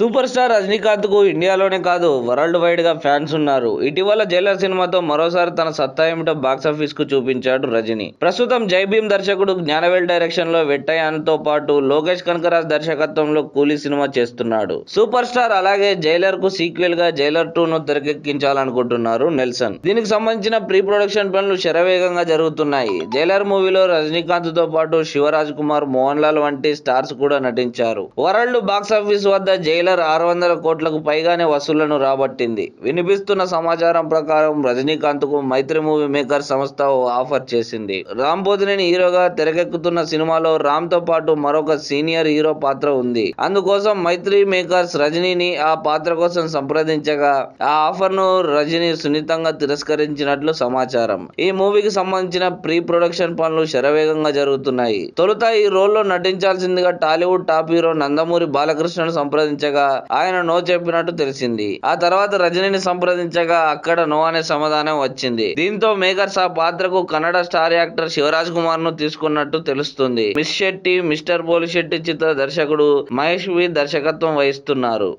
Super star రజనీకాంత్కు ఇండియాలోనే కాదు world వైడ్గా ఫ్యాన్స్ ఉన్నారు. ఇటీవల జైలర్ సినిమాతో మరోసారి తన సత్తా ఏమిటో బాక్సాఫీస్కు చూపించాడు రజనీ. ప్రస్తుతం జై భీమ్ దర్శకుడు జ్ఞానవేల్ డైరెక్షన్లో వెట్టయానతో పాటు లోకేష్ కనకరాజ్ దర్శకత్వంలో కూలీ సినిమా చేస్తున్నాడు. సూపర్ స్టార్ అలాగే జైలర్కు సీక్వెల్గా జైలర్ టూ ను తెరకెక్కించాలనుకుంటున్నారు నెల్సన్. దీనికి సంబంధించిన ప్రీ ప్రొడక్షన్ పనులు శరవేగంగా జరుగుతున్నాయి. జైలర్ మూవీలో రజనీకాంత్తో పాటు శివరాజ్ కుమార్ మోహన్ లాల్ వంటి స్టార్స్ కూడా నటించారు. వరల్డ్ బాక్సాఫీస్ వద్ద జైలర్ ఆరు వందల కోట్లకు పైగానే వసూళ్ళను రాబట్టింది. వినిపిస్తున్న సమాచారం ప్రకారం రజనీకాంత్కు మైత్రి మూవీ మేకర్ సంస్థ ఆఫర్ చేసింది. రామ్ పోతినేని హీరోగా తెరకెక్కుతున్న సినిమాలో రామ్తో పాటు మరొక సీనియర్ హీరో పాత్ర ఉంది. అందుకోసం మైత్రి మేకర్స్ రజనీని ఆ పాత్ర కోసం సంప్రదించగా ఆ ఆఫర్ను రజనీ సున్నితంగా తిరస్కరించినట్లు సమాచారం. ఈ మూవీకి సంబంధించిన ప్రీ ప్రొడక్షన్ పనులు శరవేగంగా జరుగుతున్నాయి. తొలుత ఈ రోల్లో నటించాల్సిందిగా టాలీవుడ్ టాప్ హీరో నందమూరి బాలకృష్ణను సంప్రదించగా ఆయన నో చెప్పినట్టు తెలిసింది. ఆ తర్వాత రజనీని సంప్రదించగా అక్కడ నో అనే సమాధానం వచ్చింది. దీంతో మేకర్స్ ఆ పాత్రకు కన్నడ స్టార్ యాక్టర్ శివరాజ్ కుమార్ను తీసుకున్నట్టు తెలుస్తుంది. మిస్ శెట్టి మిస్టర్ పోలి శెట్టి చిత్ర దర్శకుడు మహేష్ వి దర్శకత్వం వహిస్తున్నారు.